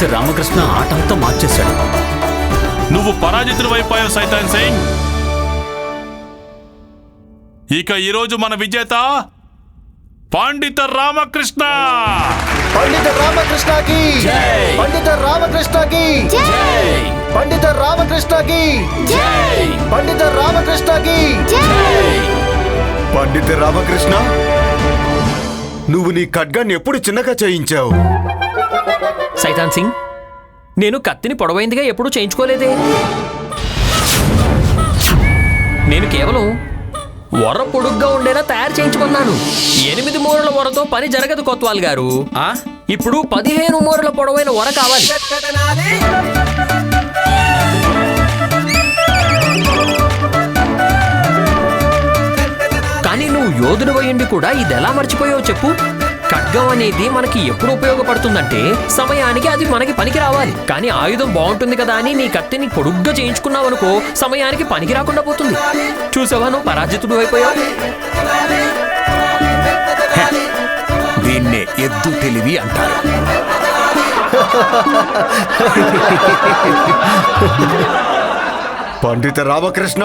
పండిత రామకృష్ణ ఆటంతా మార్చేశాడు. నువ్వు పరాజితుడు అయిపోయావు సైతాన్ సింగ్. ఇక ఈరోజు మన విజేత పండిత రామకృష్ణ. పండిత రామకృష్ణకి పండిత రామకృష్ణకి పండిత రామకృష్ణకి పండిత రామకృష్ణకి పండిత రామకృష్ణ నువ్వు నీ ఖడ్గాన్ని ఎప్పుడు చిన్నగా చేయించావు? సైతాన్ సింగ్? నేను కత్తిని పొడవైందిగా ఎప్పుడూ చేయించుకోలేదే. నేను కేవలం వర పొడుగ్గా ఉండేలా తయారు చేయించుకున్నాను. ఎనిమిది మూరల వరతో పని జరగదు కొత్వాల్ గారు. ఆ? ఇప్పుడు పదిహేను మూరల పొడవైన వర కావాలి. కానీ నువ్వు యోధుడు అయ్యండి కూడా ఇది ఎలా మర్చిపోయావు చెప్పు. ఖడ్గం అనేది మనకి ఎప్పుడు ఉపయోగపడుతుందంటే సమయానికి అది మనకి పనికి రావాలి. కానీ ఆయుధం బాగుంటుంది కదా అని నీ కత్తిని పొడుగ్గా చేయించుకున్నావు అనుకో సమయానికి పనికి రాకుండా పోతుంది. చూసావా నువ్వు పరాజితుడు అయిపోయావు? దీన్నే ఎద్దు తెలివి అంటారు. పండిత రామకృష్ణ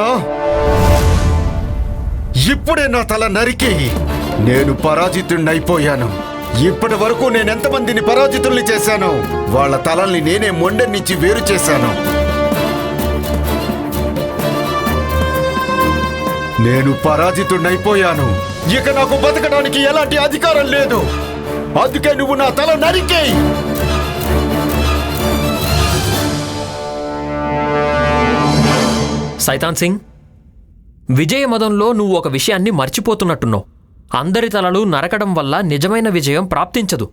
ఇప్పుడే నా తల నరికి. నేను పరాజితుడినైపోయాను ఇప్పటి వరకు నేను ఎంతమందిని పరాజితుల్ని చేశాను వాళ్ళ తలల్ని నేనే మొండె నుంచి వేరు చేశాను. నేను పరాజితుడినైపోయాను ఇక నాకు బతకడానికి ఎలాంటి అధికారం లేదు. అందుకే నువ్వు నా తల నరికేయి. సైతాన్ సింగ్ విజయ మదంలో నువ్వు ఒక విషయాన్ని మర్చిపోతున్నట్టున్నావు. అందరి తలలు నరకడం వల్ల నిజమైన విజయం ప్రాప్తించదు.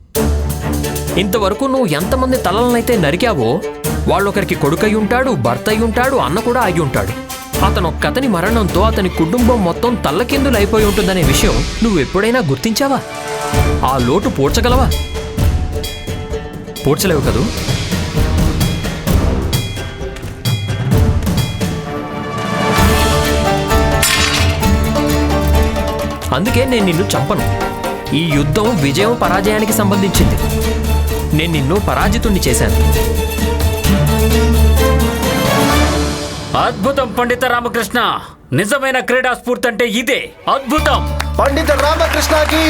ఇంతవరకు నువ్వు ఎంతమంది తలలనైతే నరికావో వాళ్ళొకరికి కొడుకై ఉంటాడు భర్త ఉంటాడు అన్న కూడా అయి ఉంటాడు. అతను ఒక్కతని మరణంతో అతని కుటుంబం మొత్తం తల్లకిందులైపోయి అయిపోయి ఉంటుందనే విషయం నువ్వు ఎప్పుడైనా గుర్తించావా? ఆ లోటు పూడ్చగలవా? పూడ్చలేవు కదూ? అందుకే నేను నిన్ను చంపను. ఈ యుద్ధం విజయం పరాజయానికి సంబంధించింది. నేను నిన్ను పరాజితుణ్ణి చేశాను. అద్భుతం పండిత రామకృష్ణ. నిజమైన క్రీడా స్ఫూర్తి అంటే ఇదే. అద్భుతం. పండిత రామకృష్ణకి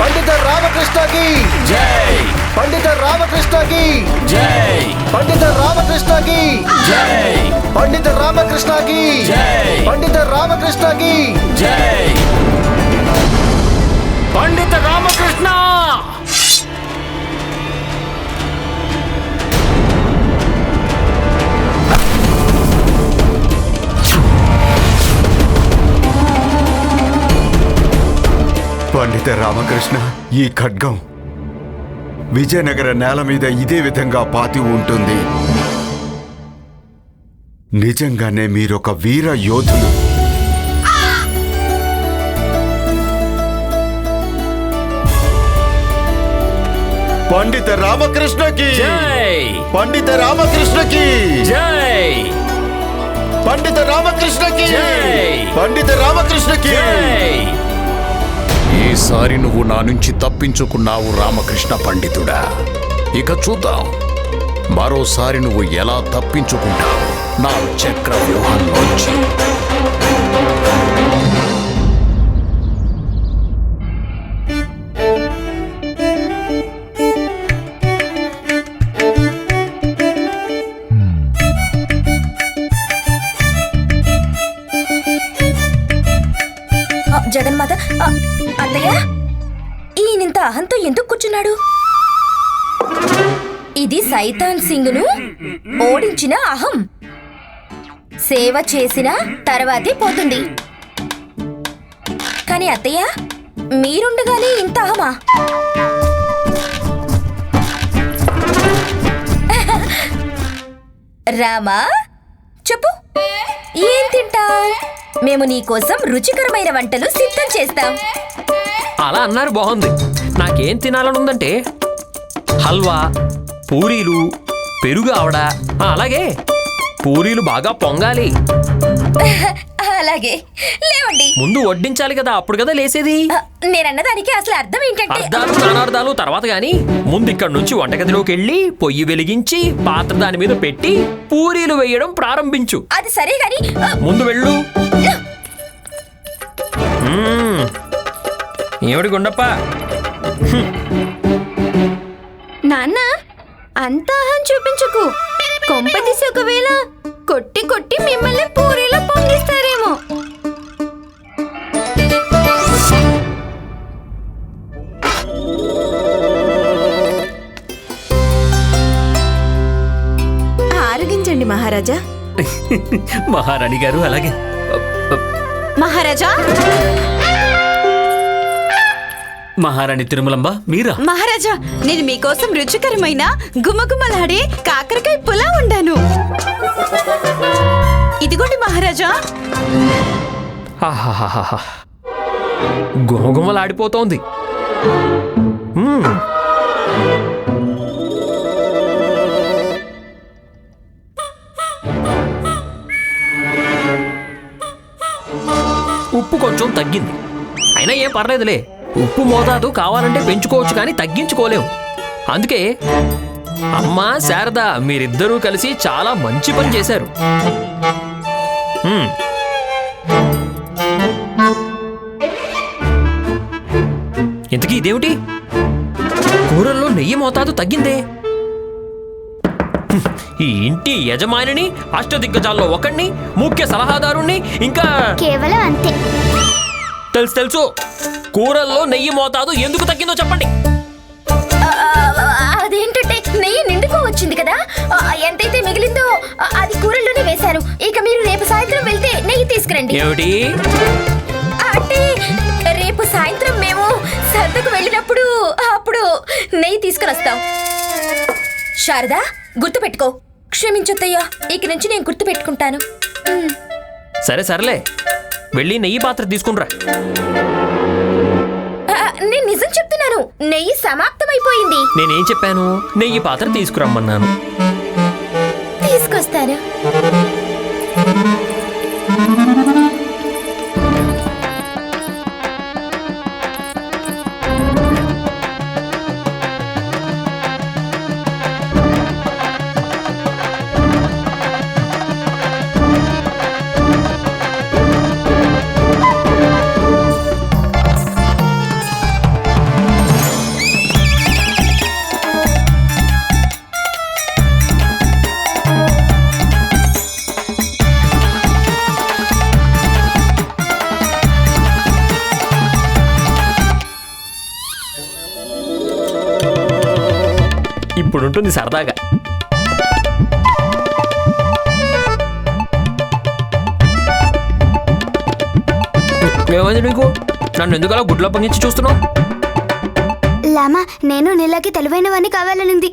పండిత రామకృష్ణకి జై. పండిత రామకృష్ణకి జై. పండిత రామకృష్ణకి జై. పండిత రామకృష్ణకి జై. పండిత రామకృష్ణకి జై. పండిత రామకృష్ణ! పండిత రామకృష్ణ ఈ ఖడ్గం విజయనగర నేల మీద ఇదే విధంగా పాతి ఉంటుంది. నిజంగానే మీరొక వీర యోధులు. పండిత రామకృష్ణకి. జై. పండిత రామకృష్ణకి. జై. పండిత రామకృష్ణకి. జై. పండిత రామకృష్ణకి. జై. ఈసారి నువ్వు నా నుంచి తప్పించుకున్నావు రామకృష్ణ పండితుడా. ఇక చూద్దాం. మరోసారి నువ్వు ఎలా తప్పించుకుంటావు నా చక్ర వ్యూహంలోంచి అత్తయ్య ఈయనింత అహంతో ఎందుకు కూర్చున్నాడు? ఇది సైతాన్ సింగ్ను ఓడించిన అహం. సేవ చేసిన తర్వాతే పోతుంది. కానీ అత్తయ్య మీరుండగానే ఇంత అహమా? రామా చెప్పు. ఏం తింటావు? మేము నీ కోసం రుచికరమైన వంటలు సిద్ధం చేస్తాం. అలా అన్నారు బాగుంది. నాకేం తినాలనుందంటే హల్వా పూరీలు పెరుగు ఆవడ అలాగే. పూరీలు బాగా పొంగాలి. అలాగే. లేవండి. ముందు వడ్డించాలి కదా అప్పుడు కదా లేసేది? ఆ, నేనన్నదానికి అసలు అర్థం ఏంటంటే అర్థాలు నానార్థాలు తర్వాత గాని ముందు ఇక్కడ నుంచి వంటగదిలోకి వెళ్ళి పొయ్యి వెలిగించి పాత్ర దాని మీద పెట్టి పూరీలు వేయడం ప్రారంభించు. అది సరే గాని ముందు వెళ్ళు. మ్మ్. ఏమిటి గుండప్ప? నాన్న అంత అహం చూపించకు. కొంపదీసి ఒకవేళ కొట్టి కొట్టి మిమ్మల్ని పూరీలో పొంగిస్తారేమో. ఆరగించండి మహారాజా. మహారాణి గారు అలాగే. మహారాజా! మహారాణి తిరుమలంబ మీరా? మహారాజా నేను మీకోసం రుచికరమైన గుమగుమలాడే కాకరకాయ పులా ఉండాను ఇదిగోండి మహారాజా. ఆహాహాహా. గుమగుమలాడిపోతోంది. మ్మ్. ఉప్పు కొంచెం తగ్గింది. అయినా ఏం పర్లేదులే. ఉప్పు మోతాదు కావాలంటే పెంచుకోవచ్చు కానీ తగ్గించుకోలేం. అందుకే అమ్మా శారద మీరిద్దరూ కలిసి చాలా మంచి పని చేశారు. ఇంతకీ ఇదేమిటి? కూరల్లో నెయ్యి మోతాదు తగ్గిందే. ఈ ఇంటి యజమానిని అష్టదిగ్గజాల్లో ఒకణ్ణి ముఖ్య సలహాదారుణ్ణి ఇంకా కేవలం అంతే. తెలుసు తెలుసు. కూరల్లో నెయ్యి మోతాదు ఎందుకు తగ్గిందో చెప్పండి. అదేంటంటే నెయ్యి నిండుకో వచ్చింది కదా. ఎంతైతే మిగిలిందో అది కూరల్లోనే వేశాను ఇక మీరు రేపు సాయంత్రం వెళ్తే నెయ్యి తీసుకురండి. ఏమిటి? అంటే రేపు సాయంత్రం మేము సర్దుకు వెళ్ళినప్పుడు అప్పుడు నెయ్యి తీసుకుని వస్తాం శారదా గుర్తుపెట్టుకో. క్షమించొద్దయ్యా ఇక నుంచి నేను గుర్తు పెట్టుకుంటాను సరే సర్లే. వెళ్ళి నెయ్యి పాత్ర తీసుకునిరా నేను నిజం చెప్తున్నాను. నెయ్యి సమాప్తమైపోయింది. నేనేం చెప్పాను? నెయ్యి పాత్ర తీసుకురమ్మన్నాను. తీసుకొస్తాను ఇప్పుడుంటుంది సరదాగా. ఏమైంది నీకు? నన్ను ఎందుకు అలా గుడ్ల పంగించి చూస్తున్నావు? లామా నేను నీళ్ళకి తెలివైనవన్నీ కావాలనింది.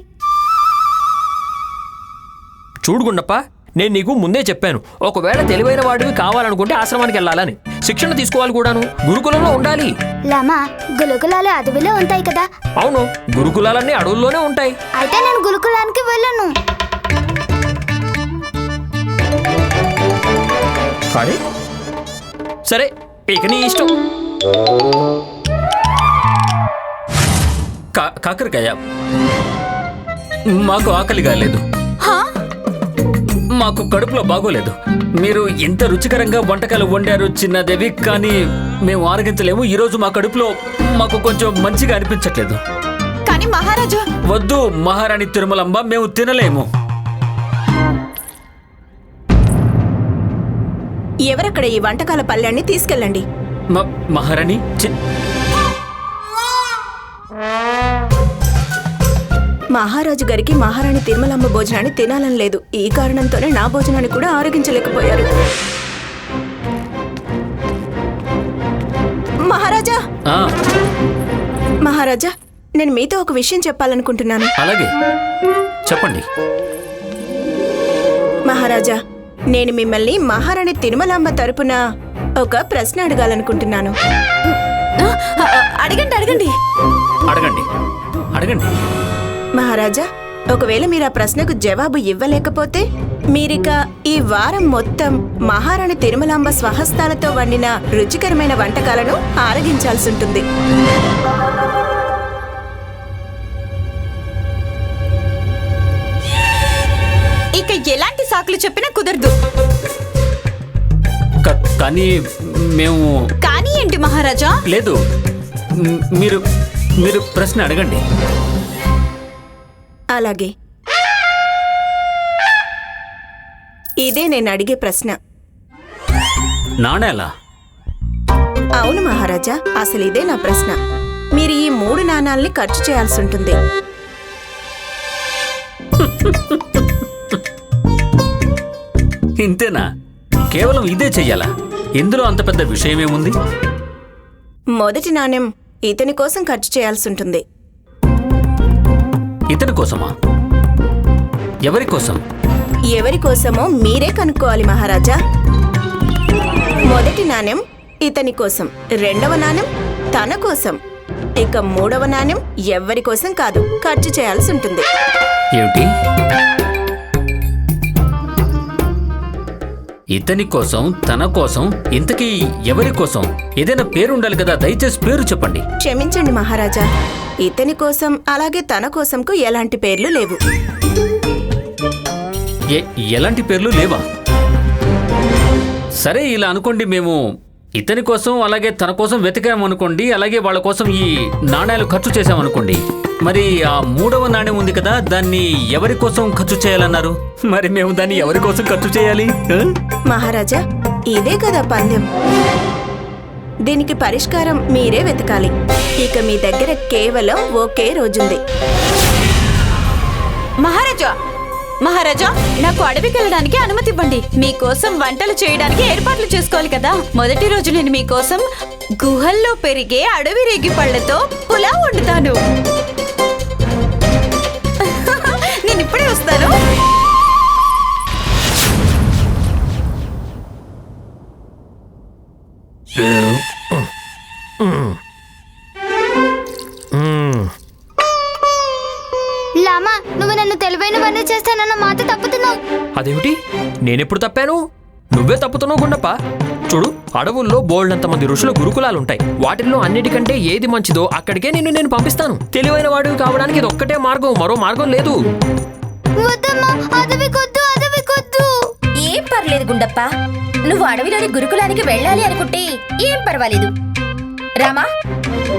చూడు గుండప్ప నేను నీకు ముందే చెప్పాను. ఒకవేళ తెలివైన వాడివి కావాలనుకుంటే ఆశ్రమానికి వెళ్ళాలని. శిక్షణ తీసుకోవాలి కూడాను. గురుకులంలో ఉండాలి. లామా గులుకులాలు అడవిలో ఉంటాయి కదా. అవును గురుకులాలన్నీ అడవుల్లోనే ఉంటాయి. అయితే నేను గులుకులానికి వెళ్ళను. కానీ? సరే ఇక నీ ఇష్టం. కా- కాకరకాయ. మాకు ఆకలి కాలేదు మాకు కడుపులో బాగోలేదు. మీరు ఇంత రుచికరంగా వంటకాలు వండారు చిన్నదేవి కానీ మేము ఆరగించలేము. ఈరోజు మా కడుపులో మాకు కొంచెం మంచిగా అనిపించట్లేదు. కానీ మహారాజా! వద్దు మహారాణి తిరుమలంబ మేము తినలేము. ఎవరక్కడ ఈ వంటకాల పళ్ళాన్ని తీసుకెళ్ళండి? మహారాణి మహారాజు గారికి మహారాణి తిరుమలమ్మ భోజనాన్ని తినాలని లేదు. ఈ కారణంతోనే నా భోజనాన్ని కూడా ఆరగించలేకపోయారు. మహారాజా! ఆ, మహారాజా నేను మీతో ఒక విషయం చెప్పాలనుకుంటున్నాను. అలాగే. చెప్పండి. మహారాజా నేను మిమ్మల్ని మహారాణి తిరుమలాంబ తరపున ఒక ప్రశ్న అడగాలనుకుంటున్నాను. అడగండి అడగండి. అడగండి. అడగండి. మహారాజా ఒకవేళ మీరు ఆ ప్రశ్నకు జవాబు ఇవ్వలేకపోతే మీరిక ఈ వారం మొత్తం మహారాణి తిరుమలాంబ స్వహస్తాలతో వండిన రుచికరమైన వంటకాలను ఆరగించాల్సి ఉంటుంది. ఇక ఎలాంటి సాకులు చెప్పినా కుదరదు. కానీ మేము కానీ ఏంటి మహారాజా? లేదు. మీరు మీరు ప్రశ్న అడగండి. అలాగే. ఇదే నేను అడిగే ప్రశ్న. నాణేలా? అవును మహారాజా అసలు ఇదే నా ప్రశ్న. మీరు ఈ మూడు నాణాల్ని ఖర్చు చేయాల్సి ఉంటుంది. ఇంతేనా? కేవలం ఇదే చెయ్యాలా? ఇందులో అంత పెద్ద విషయమేముంది? మొదటి నాణ్యం ఇతని కోసం ఖర్చు చేయాల్సి ఉంటుంది. ఇతని కోసమా? ఎవరి కోసం? ఎవరి కోసమో మీరే కనుక్కోవాలి మహారాజా. మొదటి నాణ్యం ఇతని కోసం రెండవ నాణ్యం తన కోసం ఇక మూడవ నాణ్యం ఎవ్వరి కోసం కాదు ఖర్చు చేయాల్సి ఉంటుంది. ఏమిటి? ఇతని కోసం తన కోసం ఇంతకీ ఎవరి కోసం? ఏదైనా పేరు ఉండాలి కదా దయచేసి పేరు చెప్పండి. క్షమించండి మహారాజా. ఇతని కోసం అలాగే తన కోసంకు ఎలాంటి పేర్లు లేవు. ఏ ఎలాంటి పేర్లు లేవా? సరే ఇలా అనుకోండి మేము ఇతని కోసం అలాగే తన కోసం వెతికామనుకోండి అలాగే వాళ్ళ కోసం ఈ నాణ్యాలు ఖర్చు చేశామనుకోండి. మరి ఆ మూడవ నాణ్యం ఉంది కదా దాన్ని ఎవరి కోసం ఖర్చు చేయాలన్నారు? మరి మేము దాన్ని ఎవరి కోసం ఖర్చు చేయాలి? మహారాజా ఇదే కదా పందెం. దీనికి పరిష్కారం మీరే వెతకాలి. ఇక మీ దగ్గర కేవలం ఒకే రోజుంది. మహారాజా మహారాజా నాకు అడవికి వెళ్ళడానికి అనుమతి ఇవ్వండి మీకోసం వంటలు చేయడానికి ఏర్పాట్లు చేసుకోవాలి కదా. మొదటి రోజు నేను మీకోసం గుహల్లో పెరిగే అడవి రేగి పళ్ళతో పులావ్ వండుతాను. నేను ఇప్పుడే వస్తాను. లామా నువ్వు నన్ను తెలివైన పని చేస్తానన్న మాట తప్పుతున్నావు. అదేమిటి? నేనెప్పుడు తప్పాను? నువ్వే తప్పుతున్నావు గుండప్ప. చూడు అడవుల్లో బోల్డంత మంది ఋషుల గురుకులాలుంటాయి. వాటిల్లో అన్నిటికంటే ఏది మంచిదో అక్కడికే నిన్ను నేను పంపిస్తాను. తెలివైన వాడివి కావడానికి ఇది ఒక్కటే మార్గం మరో మార్గం లేదు. వద్దమ్మా ఏం పర్లేదు గుండప్ప. నువ్వు అడవిలోని గురుకులానికి వెళ్ళాలి అనుకుంటే ఏం పర్వాలేదు. రామా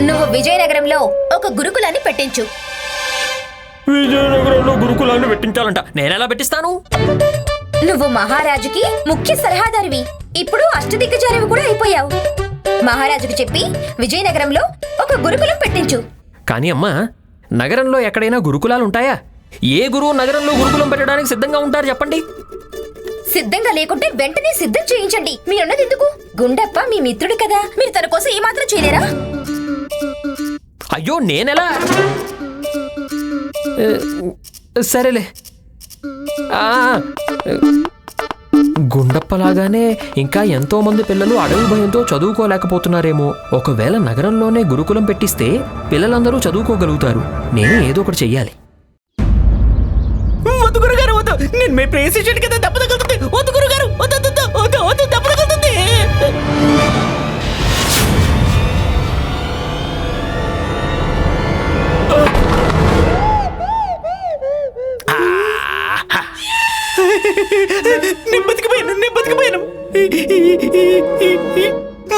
నువ్వు విజయనగరంలో ఒక గురుకులాన్ని పెట్టించు. విజయనగరంలో గురుకులాన్ని పెట్టించాలంట. నేనెలా పెట్టిస్తాను? నువ్వు మహారాజుకి ముఖ్య సలహాదారివి. ఇప్పుడు అష్టదిగ్గజారివి కూడా అయిపోయావు. మహారాజుకు చెప్పి విజయనగరంలో ఒక గురుకులం పెట్టించు. కానీ అమ్మా నగరంలో ఎక్కడైనా గురుకులాలు ఉంటాయా ఏ గురువు నగరంలో గురుకులం పెట్టడానికి సిద్ధంగా ఉంటారు చెప్పండి? సిద్ధంగా లేకుంటే వెంటనే సిద్ధం చేయించండి. మీరున్నది ఎందుకు? గుండప్ప మీ మిత్రుడు కదా. మీరు తన కోసం ఏమాత్రం చేయలేరా? అయ్యో నేనెలా? సరేలే. గుండప్పలాగానే ఇంకా ఎంతో మంది పిల్లలు అడవి భయంతో చదువుకోలేకపోతున్నారేమో. ఒకవేళ నగరంలోనే గురుకులం పెట్టిస్తే పిల్లలందరూ చదువుకోగలుగుతారు. నేను ఏదో ఒకటి చెయ్యాలి. వద్దు గురుగారు వద్దు. నేను మీ ప్రేసిషన్ కింద దెబ్బ తగులుతుంది. వద్దు గురుగారు వద్దు వద్దు వద్దు, వద్దు దెబ్బ తగులుతుంది. నేను బతికిపోయాను నేను బతికిపోయాను.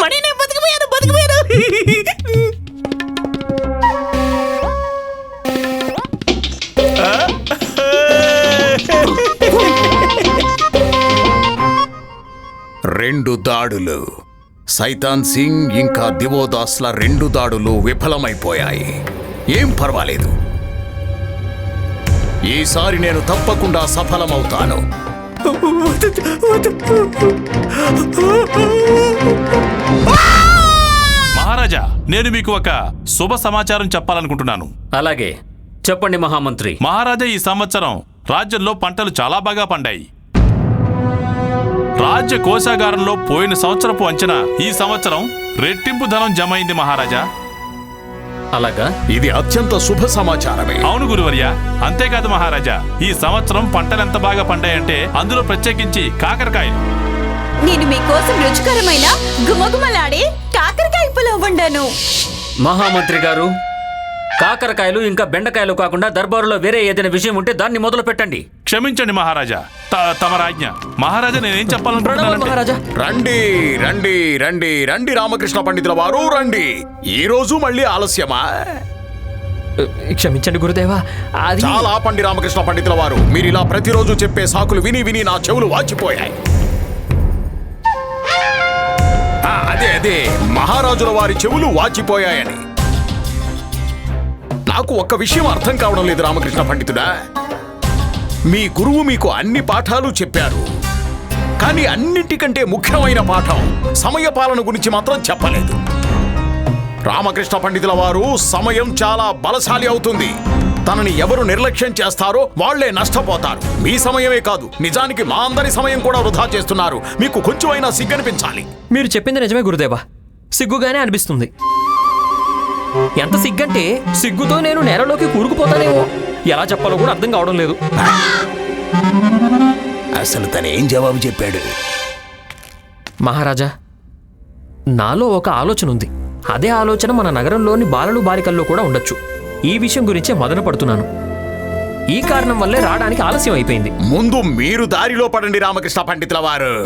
మణి నేను బతికిపోయాను బతికిపోయాను. రెండు దాడులు. సైతాన్ సింగ్ ఇంకా దివోదాస్ల రెండు దాడులు విఫలమైపోయాయి. ఏం పర్వాలేదు. ఈసారి నేను తప్పకుండా సఫలమవుతాను. మహారాజా నేను మీకు ఒక శుభ సమాచారం చెప్పాలనుకుంటున్నాను. అలాగే. చెప్పండి మహామంత్రి. మహారాజా ఈ సంవత్సరం రాజ్యంలో పంటలు చాలా బాగా పండాయి. రాజ్య కోశాగారంలో పోయిన సంవత్సరపు అంచనా ఈ సంవత్సరం రెట్టింపు ధనం జమ అయింది మహారాజా. అలాగా? ఇది అత్యంత శుభ సమాచారమే. అవును గురువర్య అంతేకాదు మహారాజా. ఈ సంవత్సరం పంటలు ఎంత బాగా పండాయంటే అందులో ప్రత్యేకించి కాకరకాయలు. నేను మీకోసం రుచికరమైన గుమగుమలాడే కాకరకాయ పులావ్ వండాను. మహామంత్రి గారు కాకరకాయలు ఇంకా బెండకాయలు కాకుండా దర్బారులో వేరే ఏదైనా విషయం ఉంటే దాన్ని మొదలు పెట్టండి. క్షమించండి మహారాజా. త- తమ రాజ్ఞ మహారాజా నేనేం మహారాజా. రండి రండి రండి రండి రామకృష్ణ పండితుల వారు రండి. ఈ రోజు మళ్ళీ ఆలస్యమా? క్షమించండి గురుదేవా అది చాలా ఆపండి రామకృష్ణ పండితుల వారు. మీరు ఇలా ప్రతిరోజు చెప్పే సాకులు విని విని నా చెవులు వాచిపోయాయి. ఆ, అదే అదే. మహారాజుల వారి చెవులు వాచిపోయాయని. నాకు ఒక్క విషయం అర్థం కావడం లేదు రామకృష్ణ పండితుడా. మీ గురువు మీకు అన్ని పాఠాలు చెప్పారు. కానీ అన్నింటికంటే ముఖ్యమైన పాఠం సమయపాలన గురించి మాత్రం చెప్పలేదు. రామకృష్ణ పండితుల వారు సమయం చాలా బలశాలి అవుతుంది. తనని ఎవరు నిర్లక్ష్యం చేస్తారో వాళ్ళే నష్టపోతారు. మీ సమయమే కాదు నిజానికి మా అందరి సమయం కూడా వృధా చేస్తున్నారు. మీకు కొంచెమైనా సిగ్గనిపించాలి. మీరు చెప్పింది నిజమే గురుదేవా. సిగ్గుగానే అనిపిస్తుంది. ఎంత సిగ్గంటే సిగ్గుతో నేను నేలలోకి కూరుకుపోతానేమో. ఎలా చెప్పాలో కూడా అర్థం కావడం లేదు. అసలు తను ఏం జవాబు చెప్పాడు? మహారాజా నాలో ఒక ఆలోచన ఉంది. అదే ఆలోచన మన నగరంలోని బాలలు బాలికల్లో కూడా ఉండొచ్చు. ఈ విషయం గురించే మదన పడుతున్నాను. ఈ కారణం వల్లే రావడానికి ఆలస్యం అయిపోయింది. ముందు మీరు దారిలో పడండి రామకృష్ణ పండితుల వారు.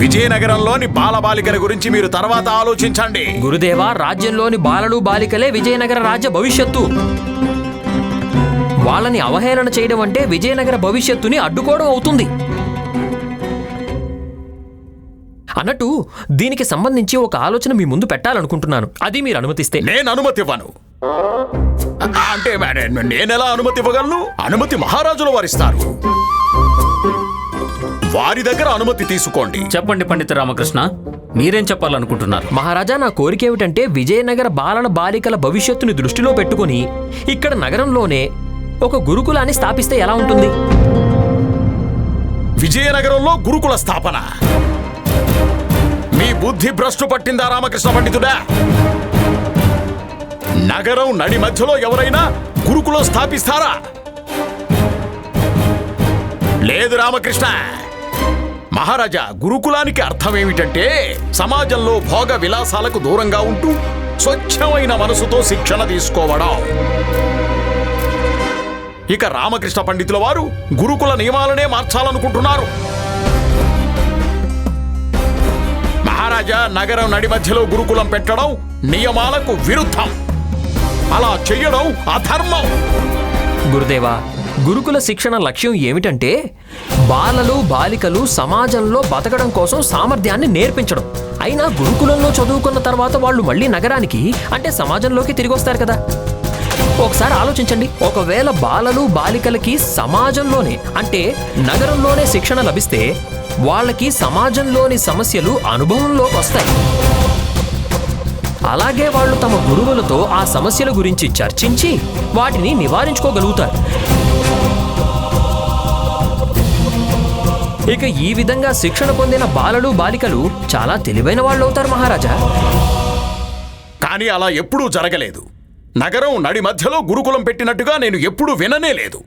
విజయనగరంలోని బాలబాలికల గురించి మీరు తర్వాత ఆలోచించండి. గురుదేవా రాజ్యంలోని బాలలు బాలికలే విజయనగర రాజ్య భవిష్యత్తు. వాళ్ళని అవహేళన చేయడం అంటే విజయనగర భవిష్యత్తుని అడ్డుకోవడం అవుతుంది. అన్నట్టు దీనికి సంబంధించి ఒక ఆలోచన మీ ముందు పెట్టాలనుకుంటున్నాను. అది మీరు అనుమతిస్తే. నేను అనుమతి ఇవ్వను అంటే నేనెలా అనుమతి ఇవ్వగలను అనుమతి మహారాజుల వారిస్తారు. వారి దగ్గర అనుమతి తీసుకోండి. చెప్పండి పండిత రామకృష్ణ మీరేం చెప్పాలనుకుంటున్నారు? మహారాజా నా కోరిక ఏమిటంటే విజయనగర బాలల బాలికల భవిష్యత్తుని దృష్టిలో పెట్టుకుని ఇక్కడ నగరంలోనే ఒక గురుకులాన్ని స్థాపిస్తే ఎలా ఉంటుంది? విజయనగరంలో గురుకుల స్థాపన. మీ బుద్ధి భ్రష్టు పట్టిందా రామకృష్ణ పండితుడా? నగరం నడి మధ్యలో ఎవరైనా గురుకులం స్థాపిస్తారా? లేదు రామకృష్ణ. మహారాజా గురుకులానికి అర్థమేమిటంటే సమాజంలో భోగ విలాసాలకు దూరంగా ఉంటూ స్వచ్ఛమైన మనసుతో శిక్షణ తీసుకోవడం. ఇక రామకృష్ణ పండితుల వారు గురుకుల నియమాలనే మార్చాలనుకుంటున్నారు. మహారాజా నగరం నడి మధ్యలో గురుకులం పెట్టడం నియమాలకు విరుద్ధం. అలా చెయ్యడం అధర్మం. గురుదేవా గురుకుల శిక్షణ లక్ష్యం ఏమిటంటే బాలలు బాలికలు సమాజంలో బతకడం కోసం సామర్థ్యాన్ని నేర్పించడం. అయినా గురుకులంలో చదువుకున్న తర్వాత వాళ్ళు మళ్ళీ నగరానికి అంటే సమాజంలోకి తిరిగి వస్తారు కదా. ఒకసారి ఆలోచించండి. ఒకవేళ బాలలు బాలికలకి సమాజంలోనే అంటే నగరంలోనే శిక్షణ లభిస్తే వాళ్ళకి సమాజంలోని సమస్యలు అనుభవంలోకి వస్తాయి. అలాగే వాళ్ళు తమ గురువులతో ఆ సమస్యల గురించి చర్చించి వాటిని నివారించుకోగలుగుతారు. ఇక ఈ విధంగా శిక్షణ పొందిన బాలలు బాలికలు చాలా తెలివైన వాళ్ళు అవుతారు మహారాజా. కానీ అలా ఎప్పుడూ జరగలేదు. నగరం నడి మధ్యలో గురుకులం పెట్టినట్టుగా నేను ఎప్పుడూ విననే లేదు.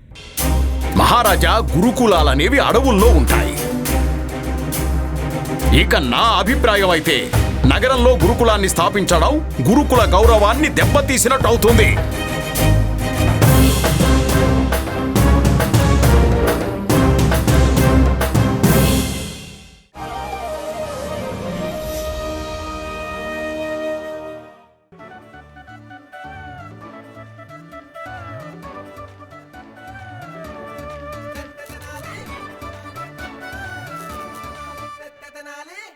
మహారాజా గురుకులాలనేవి అడవుల్లో ఉంటాయి. ఇక నా అభిప్రాయం అయితే నగరంలో గురుకులాన్ని స్థాపించడం గురుకుల గౌరవాన్ని దెబ్బతీసినట్టు అవుతుంది.